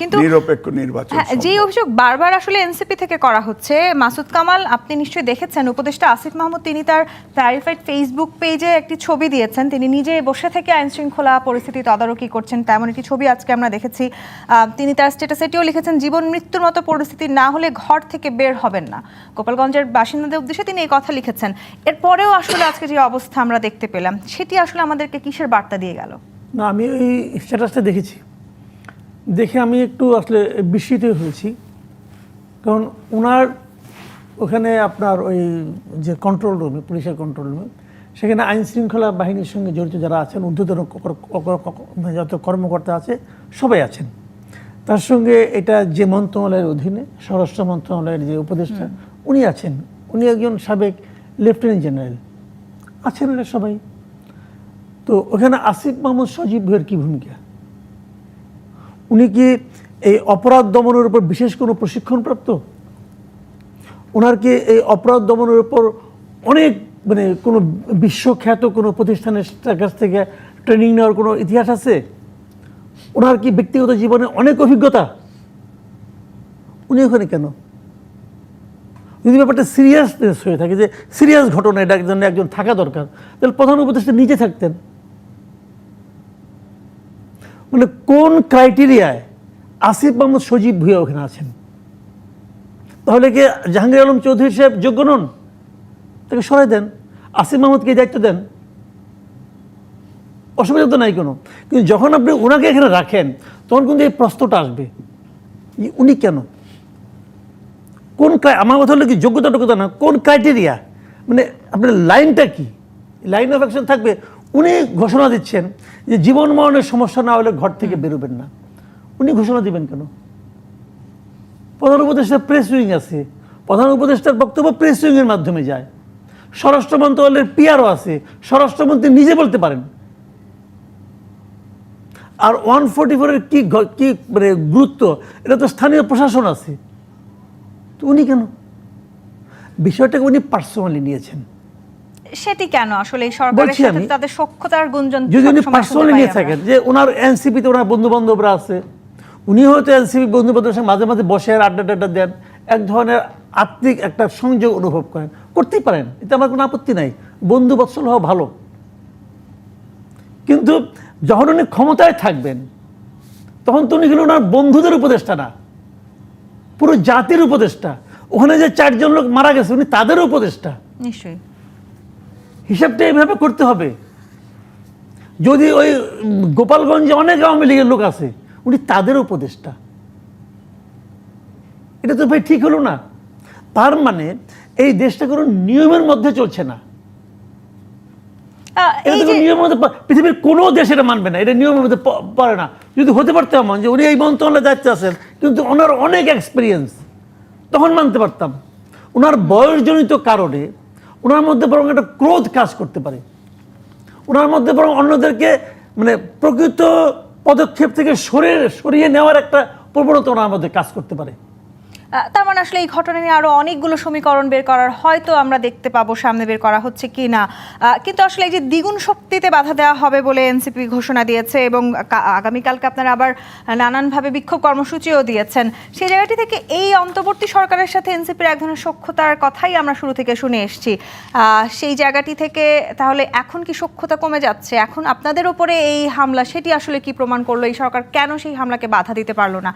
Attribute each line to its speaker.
Speaker 1: কিন্তু
Speaker 2: নিরপেক্ষ নির্বাচন
Speaker 1: হ্যাঁ। যেই অভিযোগ বারবার আসলে এনসিপি থেকে করা হচ্ছে মাসুদ কামাল আপনি নিশ্চয়ই দেখেছেন উপদেষ্টা আসিফ মাহমুদ তিনি তার ভ্যারিফাইড ফেসবুক পেজে একটি ছবি দিয়েছেন। তিনি নিজে বসে থেকে আইন শৃঙ্খলা পরিস্থিতি তদারকি করছেন তেমন একটি ছবি আজকে আমরা দেখেছি। আহ, তিনি তার স্ট্যাটাসে এটিও লিখেছেন জীবন মৃত্যুর মতো পরিস্থিতি না হলে ঘর থেকে বের হবেন না। গোপালগঞ্জের বাসিন্দাদের উদ্দেশ্যে তিনি এই কথা লিখেছেন। এরপরেও আসলে আজকে যে অবস্থা আমরা দেখতে পেলাম সেটি আসলে আমাদেরকে কিসের বার্তা দিয়ে গেল?
Speaker 3: না আমি ওই স্ট্যাটাসটা দেখেছি। দেখে আমি একটু আসলে বিস্মিত হয়েছি। কারণ ওনার ওখানে আপনার ওই যে কন্ট্রোল রুমে পুলিশের কন্ট্রোল রুমে সেখানে আইন শৃঙ্খলা বাহিনীর সঙ্গে জড়িত যারা আছেন ঊর্ধ্বতন মানে যত কর্মকর্তা আছে সবাই আছেন। তার সঙ্গে এটা যে মন্ত্রণালয়ের অধীনে স্বরাষ্ট্র মন্ত্রণালয়ের যে উপদেষ্টা উনি আছেন। উনি একজন সাবেক লেফটেন্যান্ট জেনারেল আছেন এরা সবাই। তো ওখানে আসিফ মাহমুদ সজীব ভুইয়ের কী ভূমিকা? উনি কি এই অপরাধ দমনের উপর বিশেষ কোনো প্রশিক্ষণপ্রাপ্ত? ওনার কি এই অপরাধ দমনের উপর অনেক মানে কোনো বিশ্বখ্যাত কোনো প্রতিষ্ঠানের কাছ থেকে ট্রেনিং নেওয়ার কোনো ইতিহাস আছে? ওনার কি ব্যক্তিগত জীবনে অনেক অভিজ্ঞতা? উনি ওখানে কেন? যদি ব্যাপারটা সিরিয়াসনেস হয়ে থাকে যে সিরিয়াস ঘটনা এটার জন্য একজন থাকা দরকার, তাহলে প্রধান উপদেষ্টা নিজে থাকতেন। মানে কোন ক্রাইটেরিয়ায় আসিফ মাহমুদ সজীব ভুইয়া ওখানে আছেন? তাহলে কি জাহাঙ্গীর আলম চৌধুরী সাহেব যোগ্য নন? তাকে সরাই দেন। আসিফ মাহমুদকে দায়িত্ব দেন। অসুবিধা তো নাই কোনো। কিন্তু যখন আপনি ওনাকে এখানে রাখেন, তখন কিন্তু এই প্রশ্নটা আসবে। উনি কেন? কোন আমার কথা হলো কি যোগ্যতা টোগ্যতা না, কোন ক্রাইটেরিয়া মানে আপনার লাইনটা কি? লাইন অফ অ্যাকশন থাকবে। উনি ঘোষণা দিচ্ছেন যে জীবন মরণের সমস্যা না হলে ঘর থেকে বেরোবেন না। উনি ঘোষণা দিবেন কেন? প্রধান উপদেষ্টার প্রেস উইং আছে। প্রধান উপদেষ্টার বক্তব্য প্রেস উইংয়ের মাধ্যমে যায়। স্বরাষ্ট্র মন্ত্রণালয়ের পিআরও আছে। স্বরাষ্ট্রমন্ত্রী নিজে বলতে পারেন। আর ওয়ান ফোর্টি ফোরের কি কি মানে গুরুত্ব? এটা তো স্থানীয় প্রশাসন আছে। তো উনি কেন? বিষয়টাকে উনি পার্সোনালি নিয়েছেন।
Speaker 1: সেটি কেন? আসলে এই সরকারের সাথে তাদের সক্ষতার গুঞ্জন
Speaker 3: যদি উনি পার্সোনালি নিয়ে থাকেন যে ওনার এনসিপিতে ওনার বন্ধু বান্ধবরা আছে উনি হয়তো এনসিপি বন্ধু বান্ধবের সঙ্গে মাঝে মাঝে বসে আড্ডা টাড্ডা দেন এক ধরনের আত্মিক একটা সংযোগ অনুভব করেন। করতেই পারেন এতে আমার কোনো আপত্তি নাই। বন্ধু বৎসল হওয়া ভালো। কিন্তু যখন উনি ক্ষমতায় থাকবেন তখন তো উনি কিন্তু ওনার বন্ধুদের উপদেষ্টা না। পুরো জাতির উপদেষ্টা। ওখানে যে চারজন লোক মারা গেছে উনি তাদের উপদেষ্টা।
Speaker 1: নিশ্চয়ই।
Speaker 3: হিসাবটা এইভাবে করতে হবে। যদি ওই গোপালগঞ্জে অনেক আওয়ামী লীগের লোক আছে উনি তাদের উপদেষ্টা। এটা তো ভাই ঠিক হলো না। তার মানে এই দেশটা কোনো নিয়মের মধ্যে চলছে না। নিয়মের মধ্যে পৃথিবীর কোনো দেশ এটা মানবে না। এটা নিয়মের মধ্যে প- পড়ে না। যদি হতে পারতো এমন যে উনি এই মন্ত্রণালয়ে দায়িত্বে আছেন কিন্তু ওনার অনেক এক্সপিরিয়েন্স তখন মানতে পারতাম। ওনার বয়সজনিত কারণে ওনার মধ্যে বরং একটা ক্রোধ কাজ করতে পারে। ওনার মধ্যে বরং অন্যদেরকে মানে প্রকৃত পদক্ষেপ থেকে সরে, সরিয়ে নেওয়ার একটা প্রবণতা ওনার মধ্যে কাজ করতে পারে।
Speaker 1: তার মানে আসলে এই ঘটনা নিয়ে আরও অনেকগুলো সমীকরণ বের করার হয়তো আমরা দেখতে পাবো সামনে বের করা হচ্ছে কি না কিন্তু আসলে এই যে দ্বিগুণ শক্তিতে বাধা দেওয়া হবে বলে এনসিপি ঘোষণা দিয়েছে এবং আগামীকালকে আপনারা আবার নানানভাবে বিক্ষোভ কর্মসূচিও দিয়েছেন। সেই জায়গাটি থেকে এই অন্তর্বর্তী সরকারের সাথে এনসিপির এক ধরনের সক্ষতার কথাই আমরা শুরু থেকে শুনে এসেছি। সেই জায়গাটি থেকে তাহলে এখন কি সক্ষতা কমে যাচ্ছে? এখন আপনাদের ওপরে এই হামলা, সেটি আসলে কি প্রমাণ করল? এই সরকার কেন সেই হামলাকে বাধা দিতে পারল না?